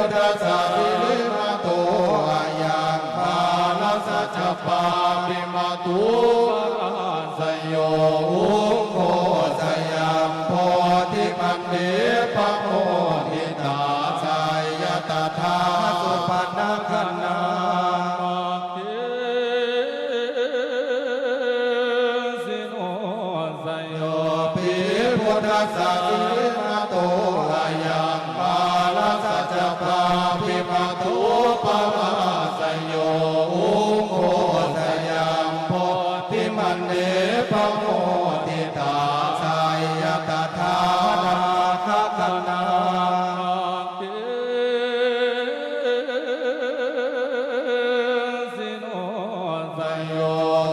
พุทธัสสะสิริมาโตอายังคาลสัจจปาปิมาตุสยโยอุโคสยามโพธิมันเดปะโมทิตาสายตถาสุปันนาคนาสิโนไซโยปิพุทธัสาริ ปะโมทิตาสายตถานาคคนาสิโนไซโย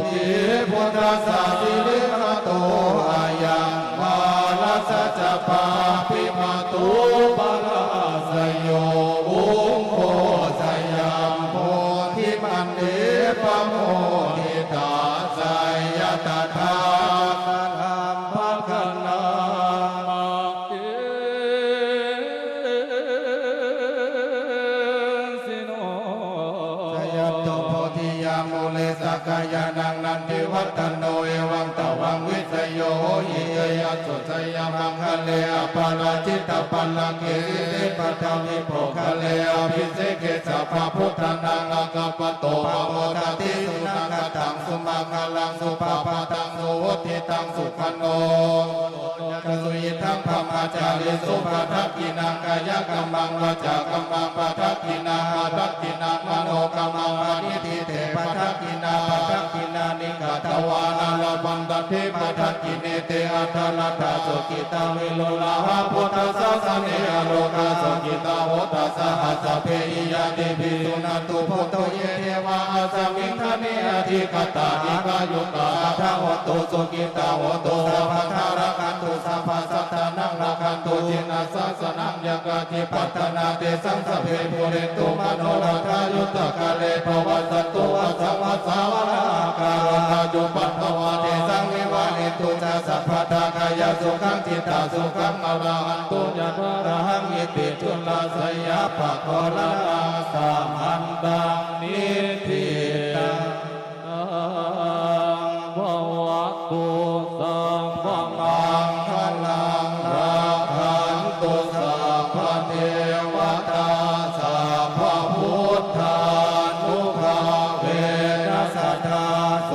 ภิพุทธัสสะสิริมาโตอายังมาลสัจจปาปิมาตุปะลาสยโยอุโคสยามโพธิมันเดปโม มุเลสกายานังนันติวัตโนเอวังตวังวิสยโยหิเยยสุสยามังคะเลอปาราจิตตปัลลังเกสิเตปัตวิโภคะเลอภิเสกสัพพพุทธนังอากปโตปะโมตติสุนังกตังสุมังคลังสุปาปตังสุวุธิตังสุขันโนกสุยิทังธรรมาจาริสุปะทักกินังกายกรรมังวจากรรมังปะทั วานาลบันตเทปะทักกิเนเตอัตลัตาสกิตาวิโลลาหะพุทธสสะเนอโลกาสกิตาโหตัสสะหัสสะเพหิยาติภิสุนันตุพุทโตเยเทวาอาสมิงทะเนอธิกตาอิกายุกาทาโหตุสกิตาโหตุสัพพทารักันตุสัพพสัตตานังรักันตุจินาสัสนังยกาธิปัตนาเตสังสเพปุเรตุมโนราทายุตตะกาเลภวัสตุวัสวัสสาวน ตุปัตตวาเทสังวิวานิตุจะสัพพทากายสุขังจิตตาสุขังอรหันตุญาณวรหังอิติจุลาสยาปะโคลาสามันตังนิทิตังภวตุสัพพมังคลังราคันตุสัพพเทวตาสัพพพุทธานุภาเวนัสสทาโส